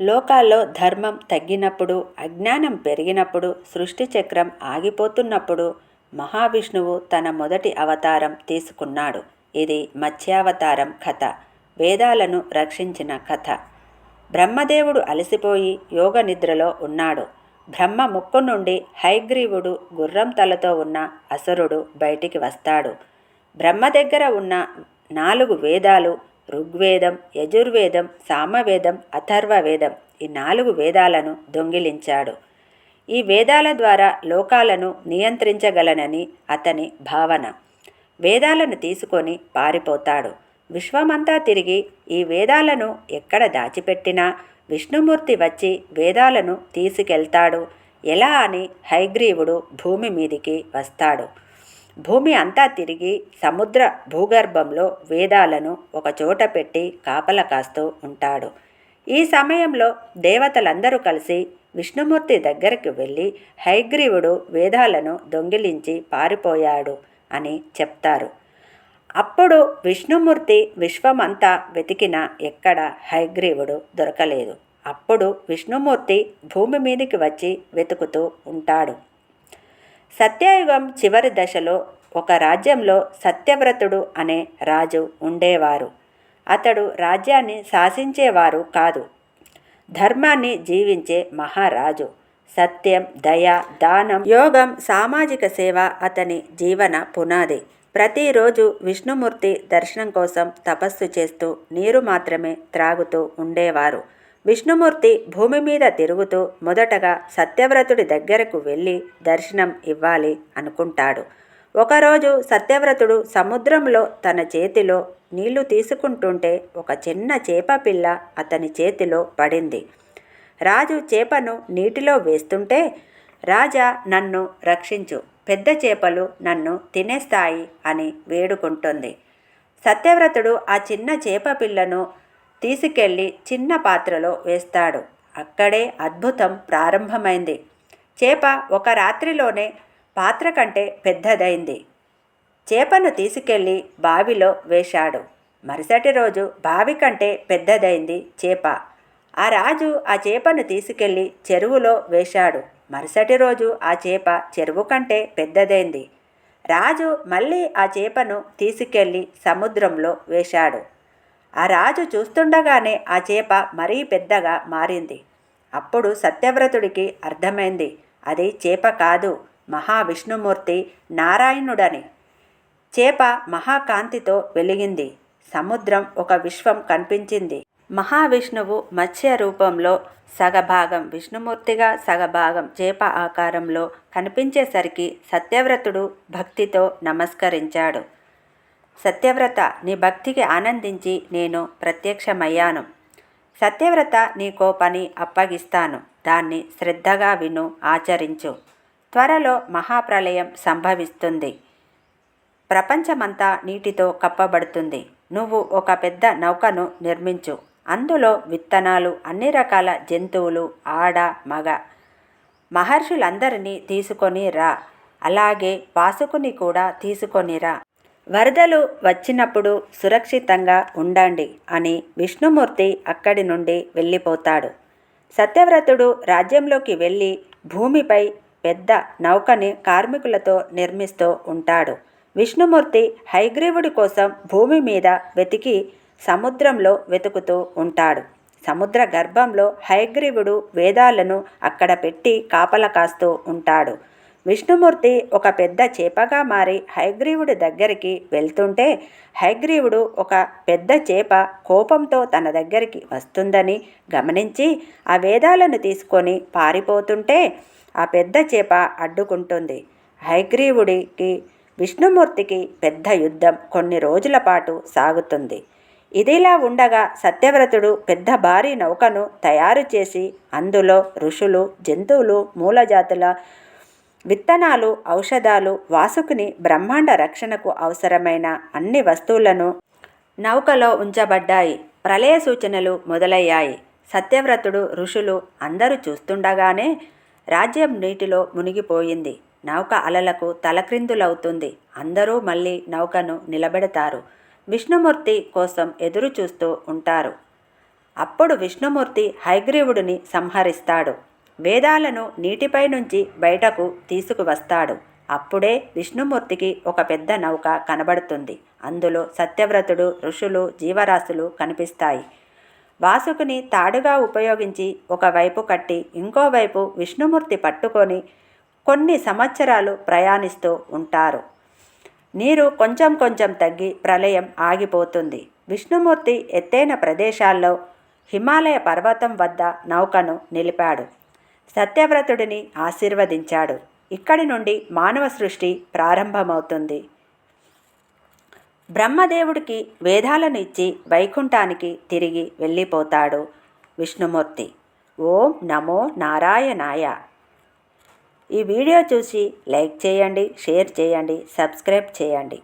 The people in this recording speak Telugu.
లోకాల్లో ధర్మం తగ్గినప్పుడు అజ్ఞానం పెరిగినప్పుడు సృష్టి చక్రం ఆగిపోతున్నప్పుడు మహావిష్ణువు తన మొదటి అవతారం తీసుకున్నాడు. ఇది మత్స్యావతారం కథ. వేదాలను రక్షించిన కథ. బ్రహ్మదేవుడు అలసిపోయి యోగ నిద్రలో ఉన్నాడు. బ్రహ్మ ముక్కు నుండి హైగ్రీవుడు గుర్రం తలతో ఉన్న అసురుడు బయటికి వస్తాడు. బ్రహ్మ దగ్గర ఉన్న నాలుగు వేదాలు ఋగ్వేదం యజుర్వేదం సామవేదం అథర్వవేదం ఈ నాలుగు వేదాలను దొంగిలించాడు. ఈ వేదాల ద్వారా లోకాలను నియంత్రించగలనని అతని భావన. వేదాలను తీసుకొని పారిపోతాడు. విశ్వమంతా తిరిగి ఈ వేదాలను ఎక్కడ దాచిపెట్టినా విష్ణుమూర్తి వచ్చి వేదాలను తీసుకెళ్తాడు. ఎలా అని హైగ్రీవుడు భూమి మీదికి వస్తాడు. భూమి అంతా తిరిగి సముద్ర భూగర్భంలో వేదాలను ఒకచోట పెట్టి కాపల కాస్తూ ఉంటాడు. ఈ సమయంలో దేవతలందరూ కలిసి విష్ణుమూర్తి దగ్గరికి వెళ్ళి హైగ్రీవుడు వేదాలను దొంగిలించి పారిపోయాడు అని చెప్తారు. అప్పుడు విష్ణుమూర్తి విశ్వమంతా వెతికినా ఎక్కడ హైగ్రీవుడు దొరకలేదు. అప్పుడు విష్ణుమూర్తి భూమి మీదకి వచ్చి వెతుకుతూ ఉంటాడు. సత్యయుగం చివరి దశలో ఒక రాజ్యంలో సత్యవ్రతుడు అనే రాజు ఉండేవారు. అతడు రాజ్యాన్ని శాసించేవారు కాదు. ధర్మాన్ని జీవించే మహారాజు. సత్యం దయ దానం యోగం సామాజిక సేవ అతని జీవన పునాది. ప్రతిరోజు విష్ణుమూర్తి దర్శనం కోసం తపస్సు చేస్తూ నీరు మాత్రమే త్రాగుతూ ఉండేవారు. విష్ణుమూర్తి భూమి మీద తిరుగుతూ మొదటగా సత్యవ్రతుడి దగ్గరకు వెళ్ళి దర్శనం ఇవ్వాలి అనుకుంటాడు. ఒకరోజు సత్యవ్రతుడు సముద్రంలో తన చేతిలో నీళ్ళు తీసుకుంటుంటే ఒక చిన్న చేప పిల్ల అతని చేతిలో పడింది. రాజు చేపను నీటిలో వేస్తుంటే రాజా నన్ను రక్షించు. పెద్ద చేపలు నన్ను తినేస్తాయి అని వేడుకుంటుంది. సత్యవ్రతుడు ఆ చిన్న చేప పిల్లను తీసుకెళ్ళి చిన్న పాత్రలో వేస్తాడు. అక్కడే అద్భుతం ప్రారంభమైంది. చేప ఒక రాత్రిలోనే పాత్ర కంటే పెద్దదైంది. చేపను తీసుకెళ్ళి బావిలో వేశాడు. మరుసటి రోజు బావి కంటే పెద్దదైంది చేప. ఆ రాజు ఆ చేపను తీసుకెళ్ళి చెరువులో వేశాడు. మరుసటి రోజు ఆ చేప చెరువు కంటే పెద్దదైంది. రాజు మళ్ళీ ఆ చేపను తీసుకెళ్ళి సముద్రంలో వేశాడు. ఆ రాజు చూస్తుండగానే ఆ చేప మరీ పెద్దగా మారింది. అప్పుడు సత్యవ్రతుడికి అర్థమైంది అది చేప కాదు మహావిష్ణుమూర్తి నారాయణుడని. చేప మహాకాంతితో వెలిగింది. సముద్రం ఒక విశ్వం కనిపించింది. మహావిష్ణువు మత్స్య రూపంలో సగభాగం విష్ణుమూర్తిగా సగభాగం చేప ఆకారంలో కనిపించేసరికి సత్యవ్రతుడు భక్తితో నమస్కరించాడు. సత్యవ్రత నీ భక్తికి ఆనందించి నేను ప్రత్యక్షమయ్యాను. సత్యవ్రత నీకో పని అప్పగిస్తాను. దాన్ని శ్రద్ధగా విను ఆచరించు. త్వరలో మహాప్రళయం సంభవిస్తుంది. ప్రపంచమంతా నీటితో కప్పబడుతుంది. నువ్వు ఒక పెద్ద నౌకను నిర్మించు. అందులో విత్తనాలు అన్ని రకాల జంతువులు ఆడ మగ మహర్షులందరినీ తీసుకొని రా. అలాగే వాసుకుని కూడా తీసుకొనిరా వరదలు వచ్చినప్పుడు సురక్షితంగా ఉండండి అని విష్ణుమూర్తి అక్కడి నుండి వెళ్ళిపోతాడు. సత్యవ్రతుడు రాజ్యంలోకి వెళ్ళి భూమిపై పెద్ద నౌకని కార్మికులతో నిర్మిస్తూ ఉంటాడు. విష్ణుమూర్తి హైగ్రీవుడి కోసం భూమి మీద వెతికి సముద్రంలో వెతుకుతూ ఉంటాడు. సముద్ర గర్భంలో హైగ్రీవుడు వేదాలను అక్కడ పెట్టి కాపల కాస్తూ ఉంటాడు. విష్ణుమూర్తి ఒక పెద్ద చేపగా మారి హైగ్రీవుడి దగ్గరికి వెళ్తుంటే హైగ్రీవుడు ఒక పెద్ద చేప కోపంతో తన దగ్గరికి వస్తుందని గమనించి ఆ వేదాలను తీసుకొని పారిపోతుంటే ఆ పెద్ద చేప అడ్డుకుంటుంది. హైగ్రీవుడికి విష్ణుమూర్తికి పెద్ద యుద్ధం కొన్ని రోజుల పాటు సాగుతుంది. ఇదిలా ఉండగా సత్యవ్రతుడు పెద్ద భారీ నౌకను తయారు చేసి అందులో ఋషులు జంతువులు మూలజాతుల విత్తనాలు ఔషధాలు వాసుకుని బ్రహ్మాండ రక్షణకు అవసరమైన అన్ని వస్తువులను నౌకలో ఉంచబడ్డాయి. ప్రళయ సూచనలు మొదలయ్యాయి. సత్యవ్రతుడు ఋషులు అందరూ చూస్తుండగానే రాజ్యం నీటిలో మునిగిపోయింది. నౌక అలలకు తలక్రిందులవుతుంది. అందరూ మళ్ళీ నౌకను నిలబెడతారు. విష్ణుమూర్తి కోసం ఎదురు చూస్తూ ఉంటారు. అప్పుడు విష్ణుమూర్తి హైగ్రీవుడిని సంహరిస్తాడు. వేదాలను నీటిపై నుంచి బయటకు తీసుకువస్తాడు. అప్పుడే విష్ణుమూర్తికి ఒక పెద్ద నౌక కనబడుతుంది. అందులో సత్యవ్రతుడు ఋషులు జీవరాశులు కనిపిస్తాయి. వాసుకుని తాడుగా ఉపయోగించి ఒకవైపు కట్టి ఇంకోవైపు విష్ణుమూర్తి పట్టుకొని కొన్ని సంవత్సరాలు ప్రయాణిస్తూ ఉంటారు. నీరు కొంచెం కొంచెం తగ్గి ప్రళయం ఆగిపోతుంది. విష్ణుమూర్తి ఎత్తైన ప్రదేశాల్లో హిమాలయ పర్వతం వద్ద నౌకను నిలిపాడు. సత్యవ్రతుడిని ఆశీర్వదించాడు. ఇక్కడి నుండి మానవ సృష్టి ప్రారంభమవుతుంది. బ్రహ్మదేవుడికి వేదాలను ఇచ్చి వైకుంఠానికి తిరిగి వెళ్ళిపోతాడు విష్ణుమూర్తి. ఓం నమో నారాయణాయ. ఈ వీడియో చూసి లైక్ చేయండి షేర్ చేయండి సబ్స్క్రైబ్ చేయండి.